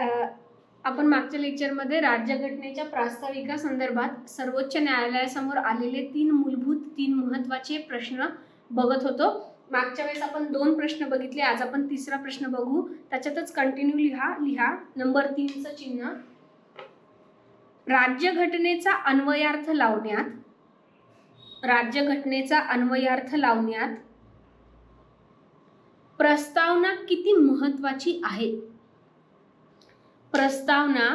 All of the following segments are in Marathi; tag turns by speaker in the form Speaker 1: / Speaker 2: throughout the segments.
Speaker 1: आपण मागच्या लेक्चरमध्ये राज्यघटनेच्या प्रास्ताविका संदर्भात सर्वोच्च न्यायालयासमोर आलेले तीन मूलभूत तीन महत्त्वाचे प्रश्न बघत होतो. मागच्या वेळेस आपण दोन प्रश्न बघितले आज आपण तिसरा प्रश्न बघू. त्याच्यातच कंटिन्यू लिहा लिहा. नंबर तीनचं चिन्ह. राज्यघटनेचा अन्वयार्थ लावण्यात राज्यघटनेचा अन्वयार्थ लावण्यात प्रस्तावना किती महत्वाची आहे? प्रस्तावना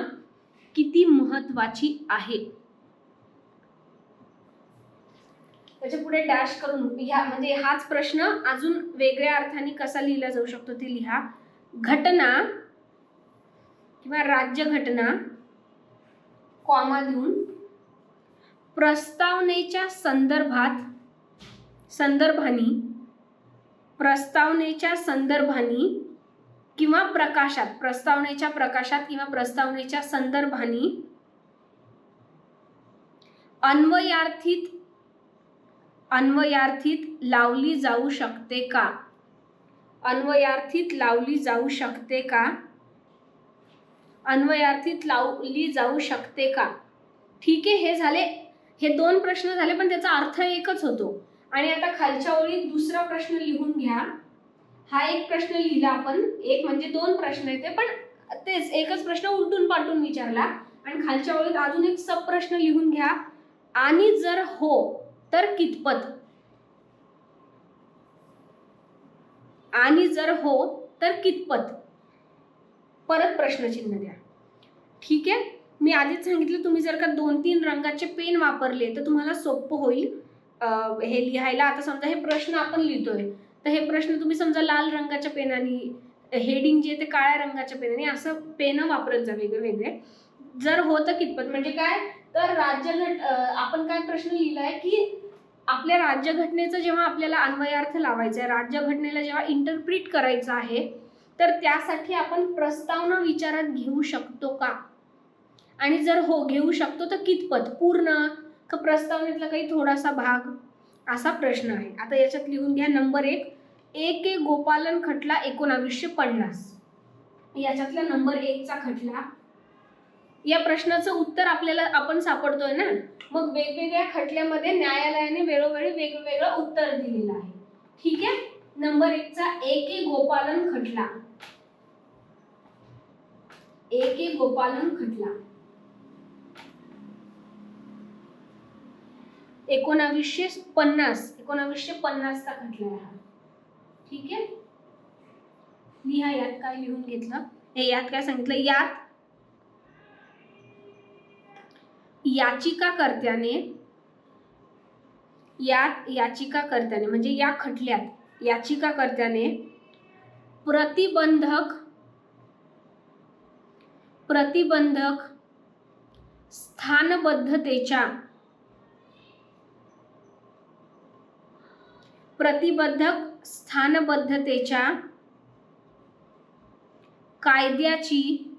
Speaker 1: किती महत्वाची आहे? त्याच्या पुढे डॅश करून ह्या म्हणजे हाच प्रश्न अजून वेगळ्या अर्थाने कसा लिहिला जाऊ शकतो ते लिहा. घटना किंवा राज्यघटना कॉमा देऊन प्रस्तावनेच्या संदर्भात संदर्भानी प्रस्तावनेच्या संदर्भानी किंवा प्रकाशात प्रस्तावनेच्या प्रकाशात किंवा प्रस्तावनेच्या संदर्भाने अन्वयार्थित अन्वयार्थित लावली जाऊ शकते का? अन्वयार्थित लावली जाऊ शकते का? अन्वयार्थित लावली जाऊ शकते का? ठीक आहे हे झाले. हे दोन प्रश्न झाले पण त्याचा अर्थ एकच होतो. आणि आता खालच्या ओळीत दुसरा प्रश्न लिहून घ्या. हा एक प्रश्न लिहिला आपण. एक म्हणजे दोन प्रश्न येते पण तेच एकच प्रश्न उलटून पालटून विचारला. आणि खालच्या ओळीत अजून एक सब प्रश्न लिहून घ्या. आणि जर हो तर कितपत? आणि जर हो तर कितपत? परत प्रश्नचिन्ह द्या. ठीक आहे? मी आधीच सांगितलं तुम्ही जर का दोन तीन रंगाचे पेन वापरले तर तुम्हाला सोपं होईल. हे लिहायला. आता समजा हे प्रश्न आपण लिहितोय. तर हे प्रश्न तुम्ही समजा लाल रंगाच्या पेनाने हेडिंग जे ते काळ्या रंगाच्या पेनाने असं पेन वापरत जा वेगळे वेगळे. जर होतं कितपत म्हणजे काय? तर राज्यघट आपण काय प्रश्न लिहिलाय की आपल्या राज्यघटनेचं जेव्हा आपल्याला अन्वयार्थ लावायचा आहे राज्यघटनेला जेव्हा इंटरप्रिट करायचं आहे तर त्यासाठी आपण प्रस्तावना विचारात घेऊ शकतो का? आणि जर हो घेऊ शकतो तर कितपत? पूर्ण? का प्रस्तावनेतला काही थोडासा भाग? असा प्रश्न आहे. आता याच्यात लिहून घ्या. नंबर एक ए के गोपालन खटला एकोणावीसशे पन्नास. याच्यातला नंबर एकचा खटला. या प्रश्नाचं उत्तर आपल्याला आपण सापडतोय ना? मग वेगवेगळ्या खटल्यामध्ये न्यायालयाने वेळोवेळी वेगवेगळं उत्तर दिलेलं आहे. ठीक आहे? नंबर एकचा ए के गोपालन खटला. ए के गोपालन खटला. एकोणावीसशे पन्नास. एकोणावीसशे पन्नासचा खटला आहे हा. ठीक आहे? लिहा यात काय लिहून घेतलं? हे यात काय सांगितलं? यात याचिकाकर्त्याने यात याचिकाकर्त्याने म्हणजे या खटल्यात याचिकाकर्त्याने प्रतिबंधक प्रतिबंधक स्थानबद्धतेच्या प्रतिबंधक स्थानबद्धतेच्या कायद्याची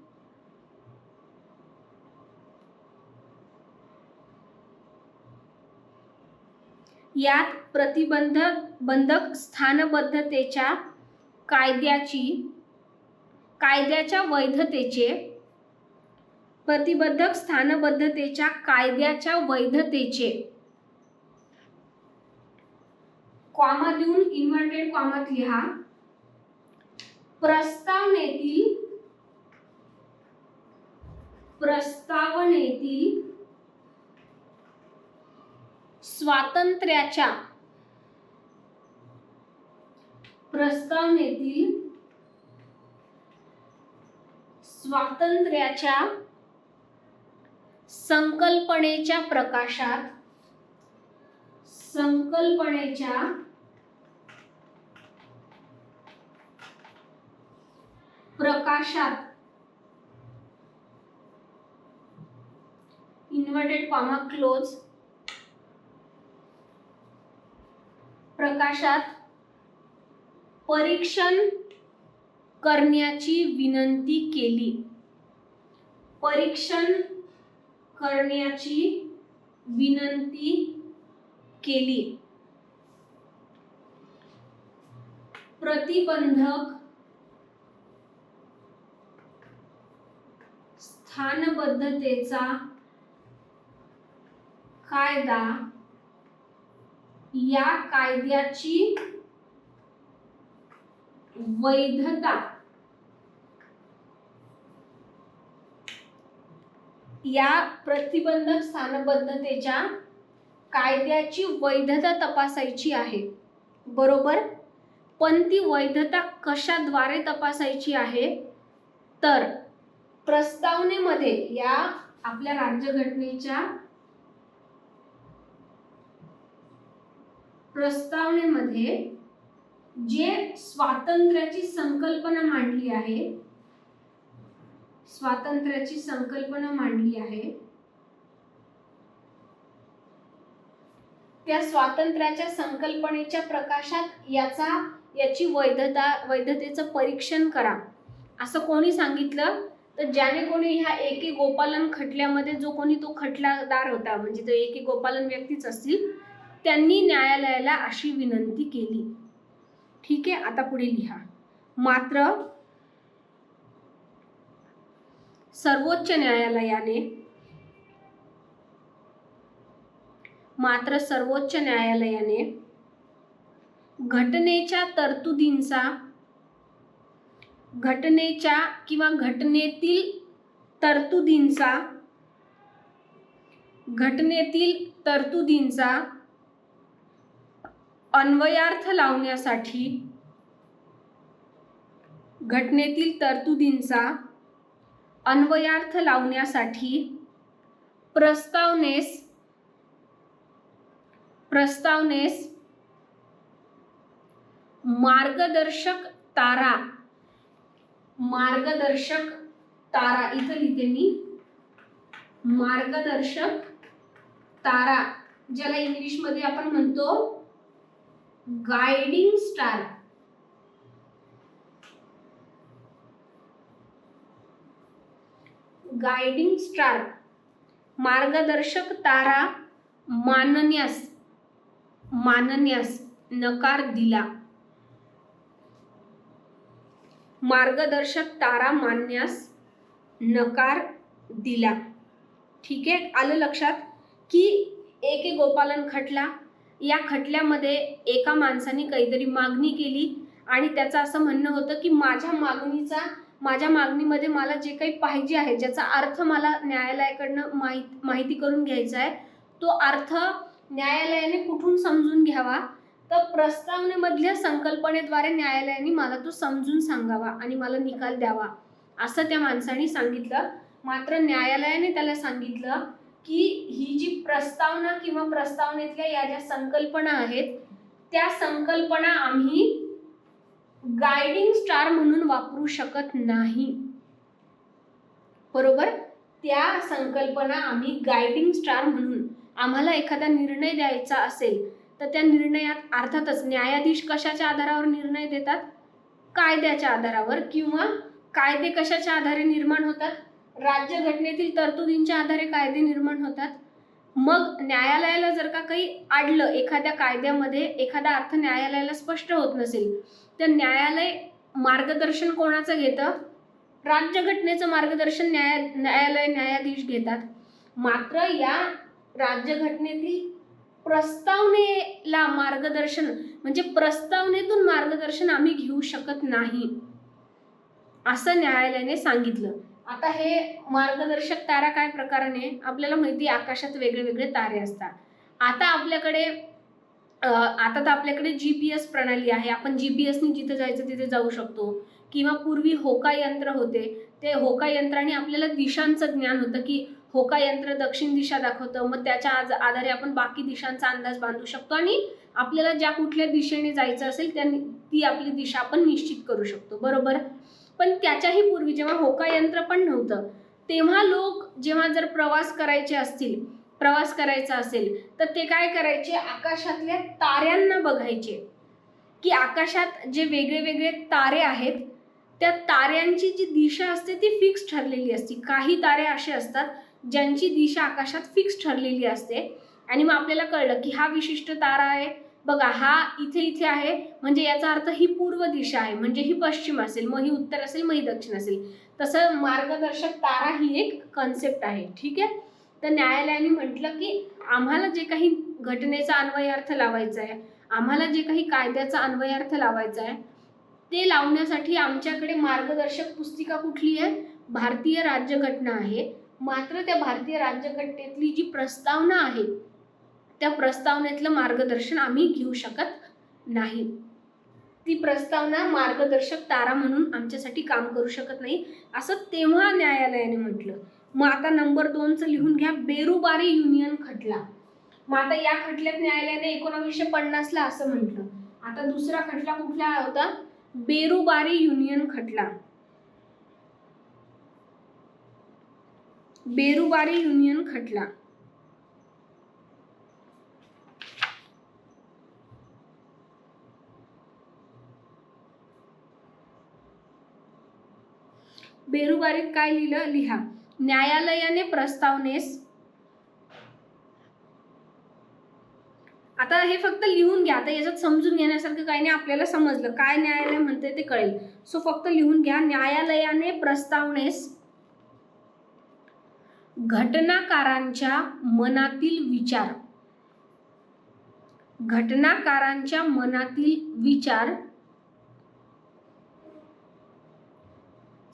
Speaker 1: यात प्रतिबंधक बंधक स्थानबद्धतेच्या कायद्याची कायद्याच्या वैधतेचे प्रतिबंधक स्थानबद्धतेच्या कायद्याच्या वैधतेचे. कॉमा देऊन इन्व्हर्टेड कॉमात लिहा. प्रस्तावनेतील प्रस्तावनेतील स्वातंत्र्याच्या प्रस्तावनेतील स्वातंत्र्याच्या संकल्पनेच्या प्रकाशात संकल्पनेच्या प्रकाशात. इन्व्हर्टेड कॉमा क्लोज प्रकाशात परीक्षण करण्याची विनंती केली. परीक्षण करण्याची विनंती केली. प्रतिबंधक स्थानबद्धतेचा कायदा या कायद्याची वैधता. या प्रतिबंधक स्थानबद्धतेच्या कायद्याची वैधता तपासायची आहे. बरोबर? पण ती वैधता कशाद्वारे तपासायची आहे? तर प्रस्तावनेमध्ये या आपल्या राज्यघटनेच्या प्रस्तावनेमध्ये जे स्वातंत्र्याची संकल्पना मांडली आहे स्वातंत्र्याची संकल्पना मांडली आहे त्या स्वातंत्र्याच्या संकल्पनेच्या प्रकाशात याचा याची वैधता वैधतेचं परीक्षण करा. असं कोणी सांगितलं? तर ज्याने कोणी ह्या एके गोपालन खटल्यामध्ये जो कोणी तो खटलादार होता म्हणजे तो एके गोपालन व्यक्तीच असतील त्यांनी न्यायालयाला अशी विनंती केली. ठीक आहे आता पुढे लिहा. मात्र सर्वोच्च न्यायालयाने मात्र सर्वोच्च न्यायालयाने घटनेच्या तरतुदींचा घटनेच्या किंवा घटनेतील तरतुदींचा घटनेतील तरतुदींचा अन्वयार्थ लावण्यासाठी घटनेतील तरतुदींचा अन्वयार्थ लावण्यासाठी प्रस्तावनेस प्रस्तावनेस मार्गदर्शक तारा मार्गदर्शक तारा इथं लिहिते मी. मार्गदर्शक तारा ज्याला इंग्लिशमध्ये आपण म्हणतो गायडिंग स्टार गायडिंग स्टार मार्गदर्शक तारा मानण्यास मानण्यास नकार दिला. मार्गदर्शक तारा मानण्यास नकार दिला. ठीक आहे? आलं लक्षात? की एके गोपालन खटला या खटल्यामध्ये एका माणसाने काहीतरी मागणी केली आणि त्याचं असं म्हणणं होतं की माझ्या मागणीचा माझ्या मागणीमध्ये मला जे काही पाहिजे आहे ज्याचा अर्थ मला न्यायालयाकडनं माहीत माहिती करून घ्यायचा आहे तो अर्थ न्यायालयाने कुठून समजून घ्यावा? तर प्रस्तावनेमधल्या संकल्पनेद्वारे न्यायालयाने मला तो समजून सांगावा आणि मला निकाल द्यावा असं त्या माणसाने सांगितलं. मात्र न्यायालयाने त्याला सांगितलं की ही जी प्रस्तावना किंवा प्रस्तावनेतल्या या ज्या संकल्पना आहेत त्या संकल्पना आम्ही गायडिंग स्टार म्हणून वापरू शकत नाही. बरोबर? त्या संकल्पना आम्ही गायडिंग स्टार म्हणून आम्हाला एखादा निर्णय द्यायचा असेल तर त्या निर्णयात अर्थातच न्यायाधीश कशाच्या आधारावर निर्णय देतात? कायद्याच्या आधारावर किंवा कायदे कशाच्या आधारे निर्माण होतात? राज्यघटनेतील तरतुदींच्या आधारे कायदे निर्माण होतात. मग न्यायालयाला जर का काही आडलं एखाद्या कायद्यामध्ये एखादा अर्थ न्यायालयाला स्पष्ट होत नसेल तर न्यायालय मार्गदर्शन कोणाचं घेतं? राज्यघटनेचं मार्गदर्शन न्याया न्यायालय न्यायाधीश घेतात. मात्र या राज्यघटनेतील प्रस्तावनेला मार्गदर्शन म्हणजे प्रस्तावनेतून मार्गदर्शन आम्ही घेऊ शकत नाही असं न्यायालयाने सांगितलं. आता हे मार्गदर्शक तारा काय प्रकाराने? आपल्याला माहिती आहे आकाशात वेगळे वेगळे तारे असतात. आता आपल्याकडे आता तर आपल्याकडे जी पी एस प्रणाली आहे. आपण जी पी एसनी जिथं जायचं तिथे जाऊ शकतो. किंवा पूर्वी होका यंत्र होते. ते होका यंत्राने आपल्याला दिशांचं ज्ञान होतं की होका यंत्र दक्षिण दिशा दाखवतं. मग त्याच्या आज आधारे आपण बाकी दिशांचा अंदाज बांधू शकतो आणि आपल्याला ज्या कुठल्या दिशेने जायचं असेल त्या ती आपली दिशा आपण निश्चित करू शकतो. बरोबर? पण त्याच्याही पूर्वी जेव्हा होका यंत्र पण नव्हतं तेव्हा लोक जेव्हा जर प्रवास करायचे असतील प्रवास करायचा असेल तर ते काय करायचे? आकाशातल्या ताऱ्यांना बघायचे. की आकाशात जे वेगळे वेगळे तारे आहेत त्या ताऱ्यांची जी दिशा असते ती फिक्स ठरलेली असते. काही तारे असे असतात ज्यांची दिशा आकाशात फिक्स ठरलेली असते. आणि मग आपल्याला कळलं की हा विशिष्ट तारा आहे. बघा हा इथे इथे आहे. म्हणजे याचा अर्थ ही पूर्व दिशा आहे. म्हणजे ही पश्चिम असेल मग ही उत्तर असेल मग ही दक्षिण असेल. तसं मार्गदर्शक तारा ही एक कन्सेप्ट आहे. ठीक आहे? तर न्यायालयाने म्हटलं की आम्हाला जे काही घटनेचा अन्वयार्थ लावायचा आहे आम्हाला जे काही कायद्याचा अन्वयार्थ लावायचा आहे ते लावण्यासाठी आमच्याकडे मार्गदर्शक पुस्तिका कुठली आहे? भारतीय राज्यघटना आहे. मात्र त्या भारतीय राज्यघटनेतली जी प्रस्तावना आहे त्या प्रस्तावनेतलं मार्गदर्शन आम्ही घेऊ शकत नाही. ती प्रस्तावना मार्गदर्शक तारा म्हणून आमच्यासाठी काम करू शकत नाही असं तेव्हा न्यायालयाने म्हटलं. मग आता नंबर दोनचं लिहून घ्या बेरुबारी युनियन खटला. मग आता या खटल्यात न्यायालयाने एकोणावीसशे पन्नासला असं म्हटलं. आता दुसरा खटला कुठला होता? बेरुबारी युनियन खटला. बेरुबारी युनियन खटला. बेरुबारीत काय लिहिलं? लिहा. न्यायालयाने प्रस्तावनेस. आता हे फक्त लिहून घ्या. आता याच्यात समजून घेण्यासारखं काही नाही. आपल्याला समजलं. काय न्यायालय म्हणते ते कळेल. सो फक्त लिहून घ्या. न्यायालयाने प्रस्तावनेस. घटनाकारांच्या मनातील विचार. घटनाकारांच्या मनातील विचार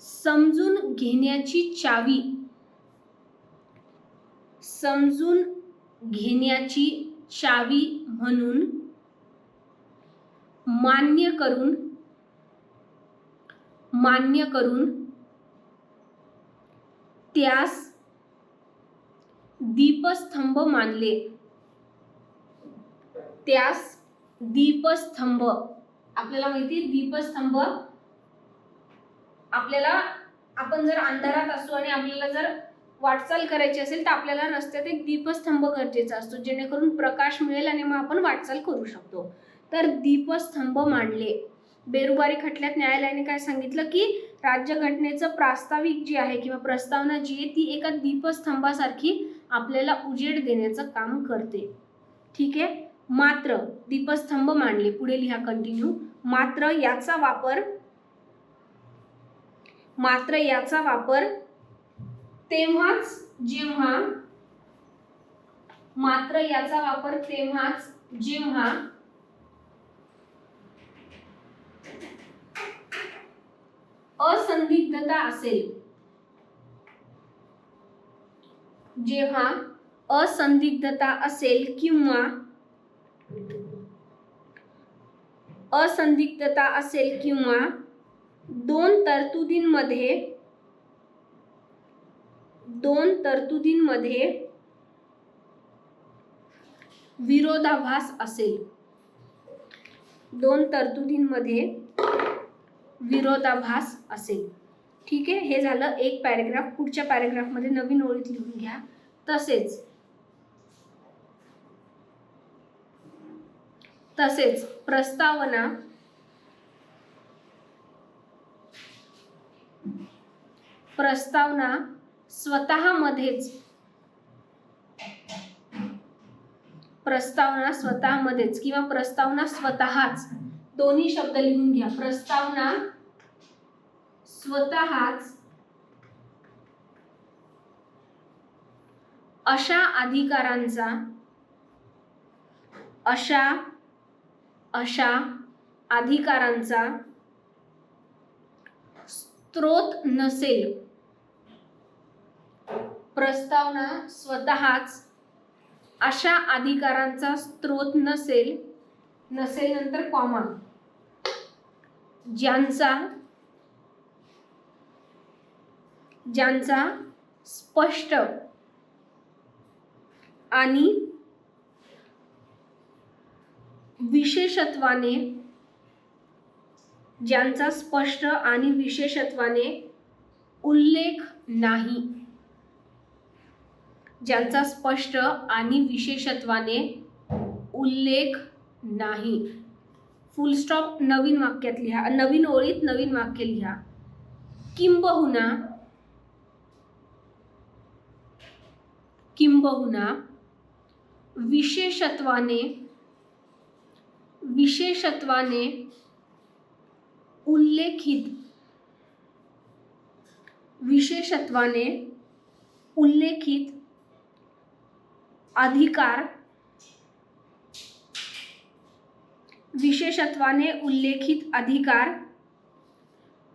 Speaker 1: समजून घेण्याची चावी. समजून घेण्याची चावी म्हणून मान्य करून मान्य करून त्यास दीपस्तंभ मानले. त्यास दीपस्तंभ आपल्याला माहिती दीपस्तंभ आपल्याला आपण जर अंधारात असतो आणि आपल्याला जर वाटचाल करायची असेल तर आपल्याला रस्त्यात एक दीपस्तंभ गरजेचा असतो जेणेकरून प्रकाश मिळेल आणि मग आपण वाटचाल करू शकतो. तर दीपस्तंभ मांडले बेरुबारी खटल्यात न्यायालयाने काय सांगितलं की राज्यघटनेचं प्रास्ताविक जी आहे किंवा प्रस्तावना जी आहे ती एका दीपस्तंभासारखी आपल्याला उजेड देण्याचं काम करते. ठीक आहे? मात्र दीपस्तंभ मांडले. पुढे लिहा कंटिन्यू मात्र याचा वापर मात्र याचा वापर तेव्हाच जेव्हा मात्र याचा वापर तेव्हाच जेव्हा असंदिग्धता असेल जेव्हा असंदिग्धता असेल किंवा असंदिग्धता असेल किंवा दोन तरतुदींमध्ये दोन तरतुदींमध्ये विरोधाभास असेल. दोन तरतुदींमध्ये विरोधाभास असेल. ठीक आहे? हे झालं एक पॅरेग्राफ. पुढच्या पॅरेग्राफमध्ये नवीन ओळीत लिहून घ्या. तसेच. तसेच प्रस्तावना प्रस्तावना स्वतःमध्येच प्रस्तावना स्वतःमध्येच किंवा प्रस्तावना स्वतःच. दोन्ही शब्द लिहून घ्या. प्रस्तावना स्वतःच अशा अधिकारांचा अशा अशा अधिकारांचा स्त्रोत नसेल. प्रस्तावना स्वतःच अशा अधिकारांचा स्त्रोत नसेल नसेल नंतर कॉमा ज्यांचा ज्यांचा स्पष्ट आणि विशेषत्वाने ज्यांचा स्पष्ट आणि विशेषत्वाने उल्लेख नाही ज्यांचा स्पष्ट आणि विशेषत्वाने उल्लेख नाही. फुल स्टॉप नवीन वाक्यात लिहा. नवीन ओळीत नवीन वाक्य लिहा. किंबहुना किंबहुना विशेषत्वाने विशेषत्वाने उल्लेखित विशेषत्वाने उल्लेखित अधिकार विशेषत्वाने उल्लेखित अधिकार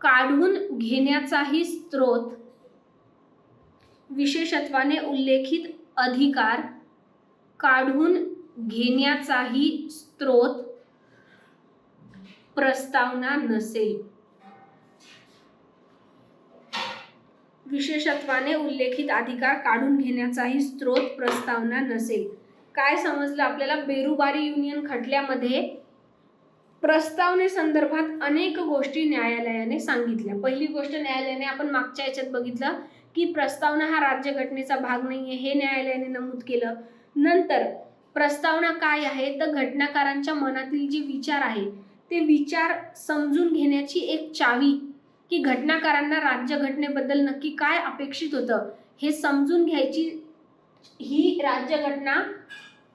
Speaker 1: काढून घेण्याचाही स्रोत विशेषत्वाने उल्लेखित अधिकार काढून घेण्याचाही स्रोत प्रस्तावना नसेल. विशेषत्वाने उल्लेखित अधिकार काढून घेण्याचाही स्रोत प्रस्तावना नसेल. काय समजलं आपल्याला? बेरुबारी युनियन खटल्यामध्ये प्रस्तावने संदर्भात अनेक गोष्टी न्यायालयाने सांगितल्या. पहिली गोष्ट न्यायालयाने आपण मागच्या याच्यात बघितलं की प्रस्तावना हा राज्यघटनेचा भाग नाहीये हे न्यायालयाने नमूद केलं. नंतर प्रस्तावना काय आहे? तर घटनाकारांच्या मनातील जे विचार आहे ते विचार समजून घेण्याची एक चावी की घटनाकारांना राज्यघटनेबद्दल नक्की काय अपेक्षित होतं हे समजून घ्यायची ही राज्यघटना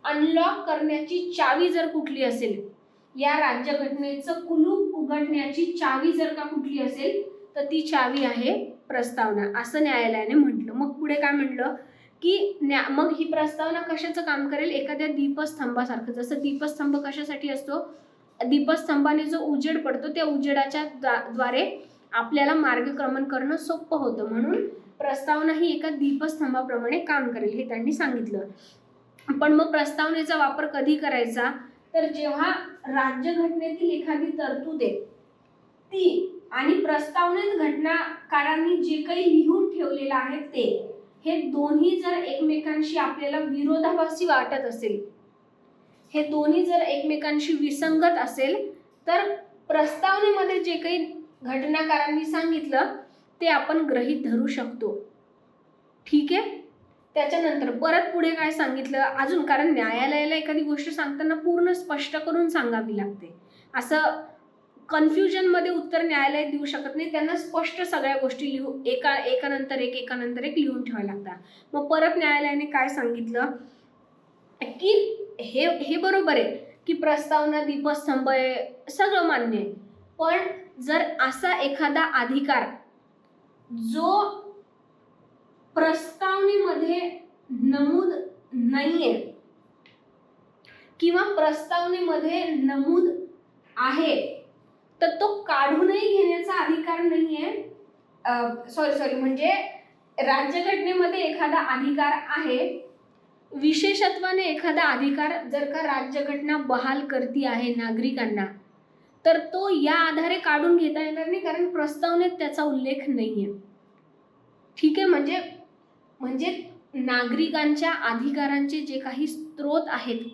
Speaker 1: अनलॉक करण्याची चावी जर कुठली असेल या राज्यघटनेचं कुलूप उघडण्याची चावी जर का कुठली असेल तर ती चावी आहे प्रस्तावना असं न्यायालयाने म्हटलं. मग पुढे काय म्हटलं? की न्या मग ही प्रस्तावना कशाचं काम करेल? एखाद्या दीपस्तंभासारखं. जसं दीपस्तंभ कशासाठी असतो? दीपस्तंभाने जो उजेड पडतो त्या उजेडाच्या द्वा- द्वारे आपल्याला मार्गक्रमण करणं सोपं होतं. म्हणून प्रस्तावना ही एका दीपस्तंभाप्रमाणे काम करेल हे त्यांनी सांगितलं. पण मग प्रस्तावनेचा वापर कधी करायचा? तर जेव्हा राज्यघटनेतील एखादी तरतूद आहे ती आणि प्रस्तावनेत घटनाकारांनी जे काही लिहून ठेवलेलं आहे ते हे दोन्ही जर एकमेकांशी आपल्याला विरोधाभासी वाटत असेल हे दोन्ही जर एकमेकांशी विसंगत असेल तर प्रस्तावनेमध्ये जे काही घटनाकारांनी सांगितलं ते आपण ग्रहित धरू शकतो. ठीक आहे? त्याच्यानंतर परत पुढे काय सांगितलं? अजून कारण न्यायालयाला एखादी गोष्ट सांगताना पूर्ण स्पष्ट करून सांगावी लागते. असं कन्फ्युजनमध्ये उत्तर न्यायालय देऊ शकत नाही. त्यांना स्पष्ट सगळ्या गोष्टी लिहू एका एकानंतर एक एकानंतर एक लिहून ठेवायला लागतात. मग परत न्यायालयाने काय सांगितलं? की हे हे बरोबर आहे की प्रस्तावना दीपस्तंभ आहे सगळं मान्य आहे. पण जर असा एखादा अधिकार जो प्रस्तावनेमध्ये नमूद नाहीये किंवा प्रस्तावनेमध्ये नमूद आहे तर तो काढूनही घेण्याचा अधिकार नाही आहे सॉरी सॉरी म्हणजे राज्यघटनेमध्ये एखादा अधिकार आहे विशेषत्वाने एखादा अधिकार जर का राज्यघटना बहाल करती आहे नागरिकांना तर तो या आधारे काढून घेता येणार नाही कारण प्रस्तावनेत त्याचा उल्लेख नाही आहे ठीक आहे म्हणजे म्हणजे नागरिकांच्या अधिकारांचे जे काही स्रोत आहेत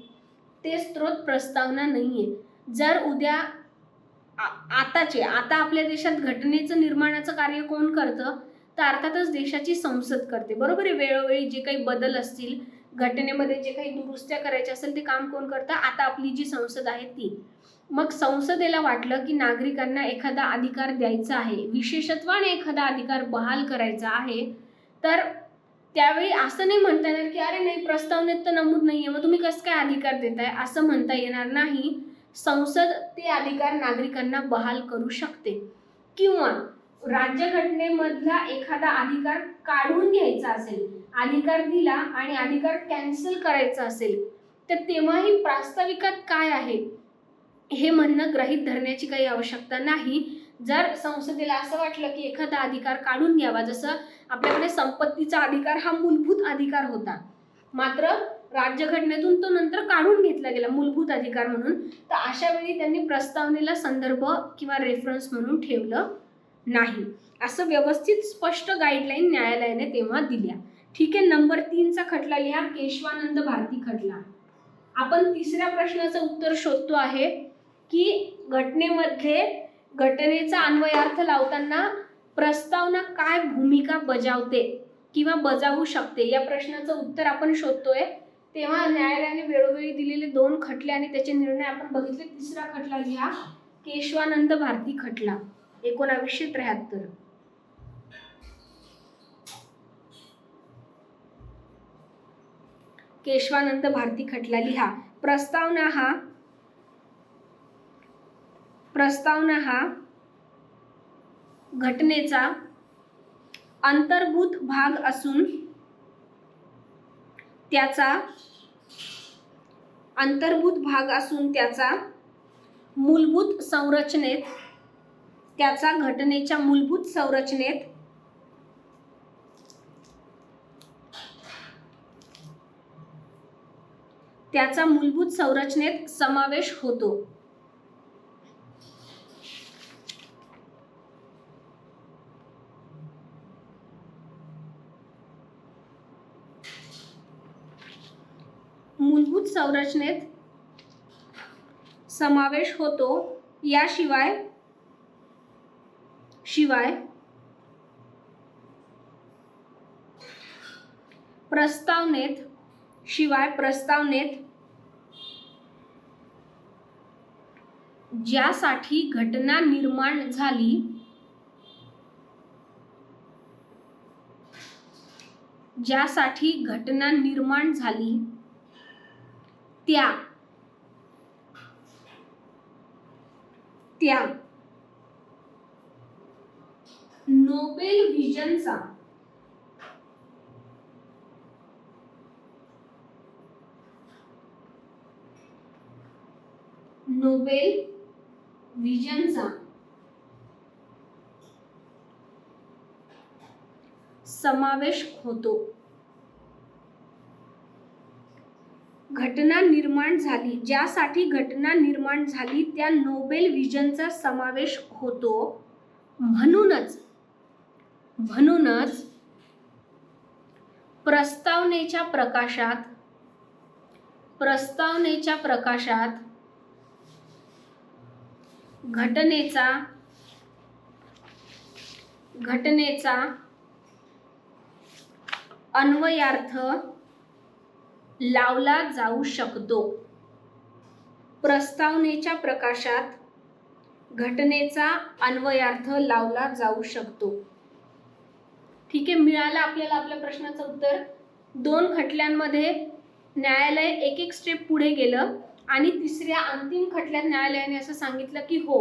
Speaker 1: ते स्रोत प्रस्तावना नाही आहे जर उद्या आताचे आता आपल्या देशात घटनेचं निर्माणाचं कार्य कोण करतं? तर अर्थातच देशाची संसद करते. बरोबर आहे? वेळोवेळी जे काही बदल असतील घटनेमध्ये जे काही दुरुस्त्या करायच्या असेल ते काम कोण करतं? आता आपली जी संसद आहे ती. मग संसदेला वाटलं की नागरिकांना एखादा अधिकार द्यायचा आहे विशेषत्वाने एखादा अधिकार बहाल करायचा आहे तर त्यावेळी असं नाही म्हणता येणार की अरे नाही प्रस्तावनेत तर नमूद नाही आहे मग तुम्ही कसं काय अधिकार देताय? असं म्हणता येणार नाही. संसद ते अधिकार नागरिकांना बहाल करू शकते. किंवा राज्यघटनेमधला एखादा अधिकार काढून घ्यायचा असेल अधिकार दिला आणि अधिकार कॅन्सल करायचा असेल तर तेव्हाही प्रास्ताविकात काय आहे? हे म्हणणं ग्रहित धरण्याची काही आवश्यकता नाही. जर संसदेला असं वाटलं की एखादा अधिकार काढून घ्यावा जसं आपल्याकडे संपत्तीचा अधिकार हा मूलभूत अधिकार होता. मात्र राज्यघटनेतून तो नंतर काढून घेतला गेला मूलभूत अधिकार म्हणून. तर अशा वेळी त्यांनी प्रस्तावनेला संदर्भ किंवा रेफरन्स म्हणून ठेवलं नाही. असं व्यवस्थित स्पष्ट गाईडलाईन न्यायालयाने तेव्हा दिल्या. ठीक आहे नंबर तीनचा खटला लिहा केशवानंद भारती खटला. आपण तिसऱ्या प्रश्नाचं उत्तर शोधतो आहे की घटनेमध्ये घटनेचा अन्वयार्थ लावताना प्रस्तावना काय भूमिका बजावते किंवा बजावू शकते? या प्रश्नाचं उत्तर आपण शोधतोय. तेव्हा न्यायालयाने वेळोवेळी दिलेले दोन खटले आणि त्याचे निर्णय आपण बघितले. तिसरा खटला लिहा. केशवानंद भारती खटला. एकोणावीसशे त्र्याहत्तर. केशवानंद भारती खटला लिहा. प्रस्तावना हा प्रस्तावना हा घटनेचा अंतर्भूत भाग असून त्याचा अंतर्भूत भाग असून त्याचा मूलभूत संरचनेत त्याचा घटनेच्या मूलभूत संरचनेत त्याचा मूलभूत संरचनेत समावेश होतो मूलभूत संरचनेत समावेश होतो. याशिवाय शिवाय प्रस्तावनेत शिवाय प्रस्तावनेत ज्यासाठी घटना निर्माण झाली ज्यासाठी घटना निर्माण झाली त्या. त्या. नोबेल व्हिजनचा नोबेल व्हिजनचा समावेश होतो. घटना निर्माण झाली. ज्यासाठी घटना निर्माण झाली त्या नोबेल विजनचा समावेश होतो. म्हणूनच म्हणूनच प्रस्तावनेच्या प्रकाशात प्रस्तावनेच्या प्रकाशात घटनेचा घटनेचा अन्वयार्थ लावला जाऊ शकतो. प्रस्तावनेच्या प्रकाशात घटनेचा अन्वयार्थ लावला जाऊ शकतो. ठीक आहे मिळालं आपल्याला आपल्या प्रश्नाचं उत्तर. दोन खटल्यांमध्ये न्यायालय एक एक स्टेप पुढे गेलं आणि तिसऱ्या अंतिम खटल्यात न्यायालयाने असं सांगितलं की हो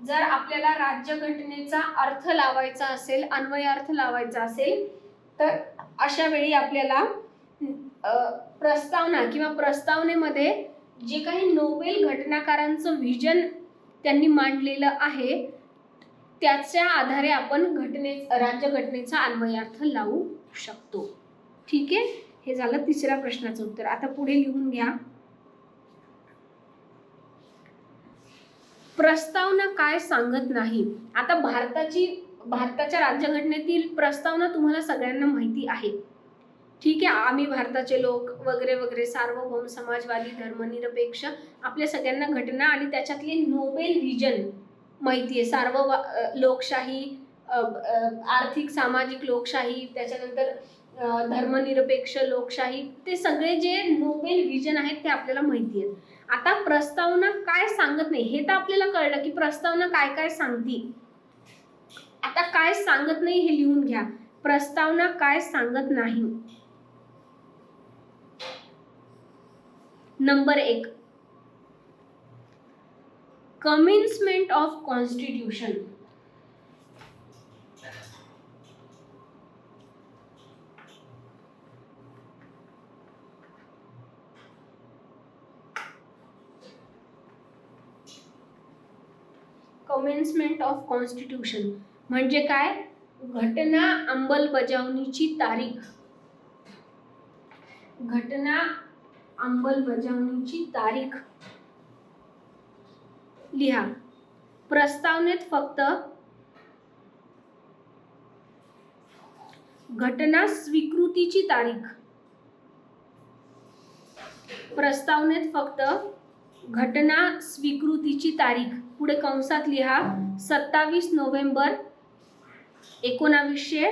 Speaker 1: जर आपल्याला राज्यघटनेचा अर्थ लावायचा असेल अन्वयार्थ लावायचा असेल तर अशा वेळी आपल्याला प्रस्तावना किंवा प्रस्तावनेमध्ये जे काही नोबेल घटनाकारांचं व्हिजन त्यांनी मांडलेलं आहे त्याच्या आधारे आपण घटने राज्यघटनेचा अन्वयार्थ लावू शकतो. ठीक आहे? हे झालं तिसऱ्या प्रश्नाचं उत्तर. आता पुढे लिहून घ्या. प्रस्तावना काय सांगत नाही? आता भारताची भारताच्या राज्यघटनेतील प्रस्तावना तुम्हाला सगळ्यांना माहिती आहे. ठीक आहे आम्ही भारताचे लोक वगैरे वगैरे सार्वभौम समाजवादी धर्मनिरपेक्ष आपल्या सगळ्यांना घटना आणि त्याच्यातले नोबेल व्हिजन माहिती आहे. सार्व लोकशाही आर्थिक सामाजिक लोकशाही त्याच्यानंतर धर्मनिरपेक्ष लोकशाही ते सगळे जे नोबेल व्हिजन आहेत ते आपल्याला माहिती आहेत. आता प्रस्तावना काय सांगत नाही? हे तर आपल्याला कळलं की प्रस्तावना काय काय सांगती आता काय सांगत नाही हे लिहून घ्या. प्रस्तावना काय सांगत नाही? नंबर एक. Commencement of constitution commencement of constitution म्हणजे काय? घटना अंमलबजावणीची तारीख. घटना अंमलबजावणीची तारीख. लिहा. प्रस्तावनेत फक्त घटना स्वीकृतीची तारीख. प्रस्तावनेत फक्त घटना स्वीकृतीची तारीख. पुढे कंसात लिहा. सत्तावीस नोव्हेंबर एकोणावीसशे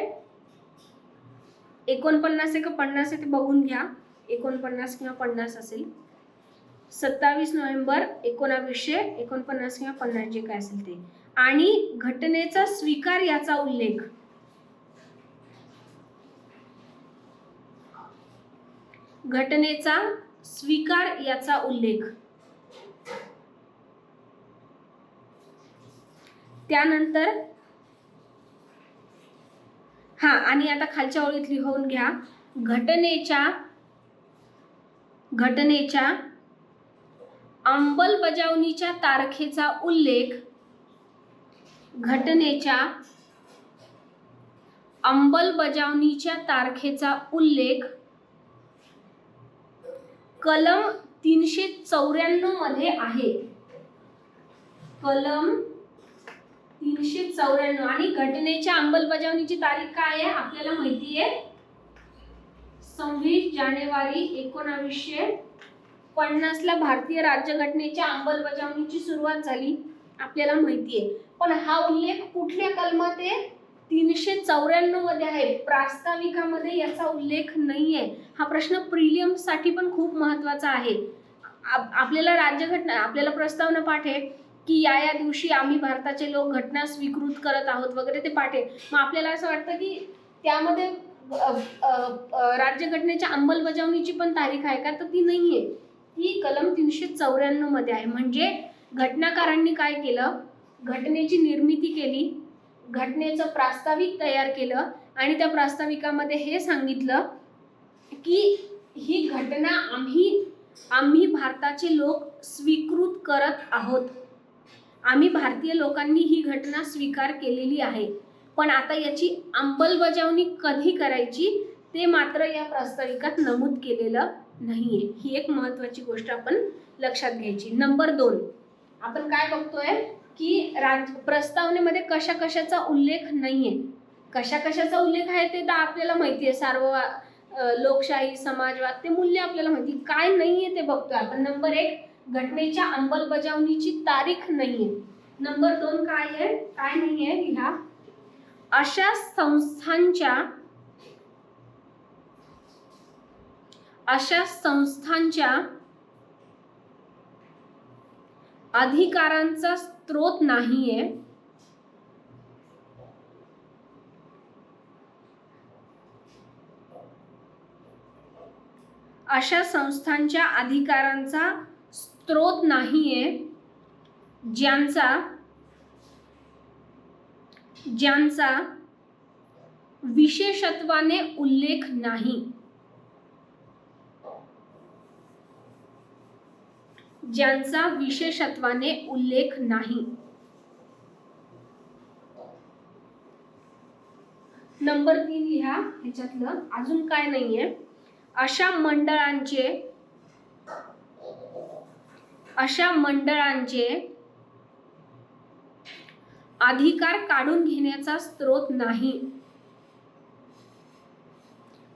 Speaker 1: एकोणपन्नास आहे का पन्नास आहे ते बघून घ्या. एकोणपन्नास किंवा पन्नास असेल. सत्तावीस नोव्हेंबर एकोणावीसशे एकोणपन्नास किंवा पन्नास जे काय असेल ते. आणि घटनेचा स्वीकार याचा उल्लेख. घटनेचा स्वीकार याचा उल्लेख. त्यानंतर हा आणि आता खालच्या ओळीत लिहून घ्या. घटनेच्या घटनेच्या अंमलबजावणीच्या तारखेचा उल्लेख घटनेच्या अंमलबजावणीच्या तारखेचा उल्लेख कलम तीनशे चौऱ्याण्णवमध्ये आहे. कलम तीनशे चौऱ्याण्णव. आणि घटनेच्या अंमलबजावणीची तारीख काय आहे? आपल्याला माहिती आहे. सव्वीस जानेवारी एकोणावीसशे पन्नासला भारतीय राज्यघटनेच्या अंमलबजावणीची सुरुवात झाली आपल्याला माहिती आहे पण हा उल्लेख कुठल्या कलमात आहे? तीनशे चौऱ्याण्णवमध्ये आहे. प्रास्ताविकामध्ये याचा उल्लेख नाही आहे हा प्रश्न प्रिलियमसाठी पण खूप महत्त्वाचा आहे. आप- आपल्याला राज्यघटना आपल्याला प्रस्तावना पाठ आहे की या या दिवशी आम्ही भारताचे लोक घटना स्वीकृत करत आहोत वगैरे ते पाठ. आहे मग आपल्याला असं वाटतं की त्यामध्ये राज्यघटनेच्या अंमलबजावणीची पण तारीख आहे का? तर ती नाही आहे ती कलम तीनशे चौऱ्याण्णवमध्ये आहे. म्हणजे घटनाकारांनी काय केलं? घटनेची निर्मिती केली घटनेचं प्रास्ताविक तयार केलं आणि त्या प्रास्ताविकामध्ये हे सांगितलं की ही घटना आम्ही आम्ही भारताचे लोक स्वीकृत करत आहोत. आम्ही भारतीय लोकांनी ही घटना स्वीकार केलेली आहे. पण आता याची अंमलबजावणी कधी करायची ते मात्र या प्रास्ताविकात नमूद केलेलं नाही आहे ही एक महत्वाची गोष्ट आपण लक्षात घ्यायची. नंबर दोन. आपण काय बघतोय की राज प्रस्तावनेमध्ये कशा कशाचा उल्लेख नाही आहे कशा कशाचा उल्लेख आहे ते तर आपल्याला माहिती आहे सार्ववा लोकशाही समाजवाद ते मूल्य आपल्याला माहिती. काय नाही आहे ते बघतोय आपण. नंबर एक घटनेच्या अंमलबजावणीची तारीख नाही आहे नंबर दोन काय आहे? काय नाही आहे लिहा अशा संस्थांच्या अशा संस्थांच्या अधिकारांचा स्रोत नाहीये. अशा संस्थांच्या अधिकारांचा स्रोत नाहीये ज्यांचा ज्यांचा विशेषत्वाने उल्लेख नाही. ज्यांचा विशेषत्वाने उल्लेख नाही. नंबर तीन लिहा ह्याच्यातलं अजून काय नाहीये. अशा मंडळांचे अशा मंडळांचे अधिकार काढून घेण्याचा स्रोत नाही.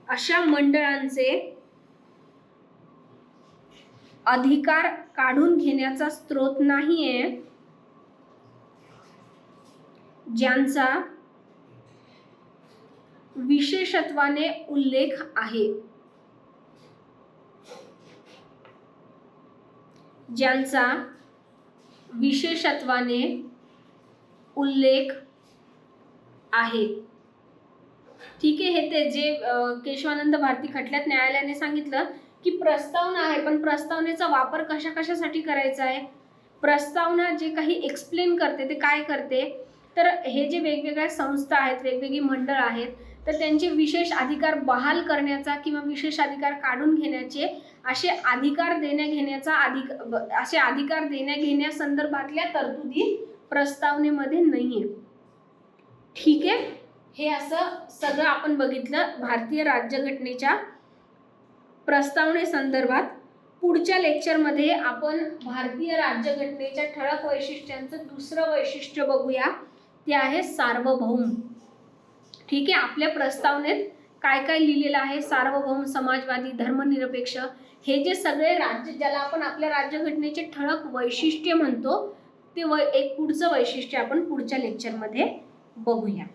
Speaker 1: अशा मंडळांचे अधिकार काढून घेण्याचा स्रोत नाहीये. ज्यांचा विशेषत्वाने उल्लेख आहे. ज्यांचा विशेषत्वाने उल्लेख आहे. ठीक आहे हे ते जे केशवानंद भारती खटल्यात न्यायालयाने सांगितलं की प्रस्तावना आहे पण प्रस्तावनेचा वापर कशा कशासाठी करायचा आहे? प्रस्तावना जे काही एक्सप्लेन करते ते काय करते? तर हे जे वेगवेगळ्या संस्था आहेत वेगवेगळी मंडळ आहेत तर त्यांचे विशेष अधिकार बहाल करण्याचा किंवा विशेष अधिकार काढून घेण्याचे असे अधिकार देण्या घेण्याचा अधिक असे अधिकार देण्या घेण्यासंदर्भातल्या तरतुदी प्रस्तावनेमध्ये नाहीये. ठीक आहे? हे असं सगळं आपण बघितलं भारतीय राज्यघटनेच्या प्रस्तावनेसंदर्भात. पुढच्या लेक्चरमध्ये आपण भारतीय राज्यघटनेच्या ठळक वैशिष्ट्यांचं दुसरं वैशिष्ट्य बघूया. ते आहे सार्वभौम. ठीक आहे? आपल्या प्रस्तावनेत काय काय लिहिलेलं आहे? सार्वभौम समाजवादी धर्मनिरपेक्ष. हे जे सगळे राज्य ज्याला आपण आपल्या राज्यघटनेचे ठळक वैशिष्ट्य म्हणतो ते व एक पुढचं वैशिष्ट्य आपण पुढच्या लेक्चरमध्ये बघूया.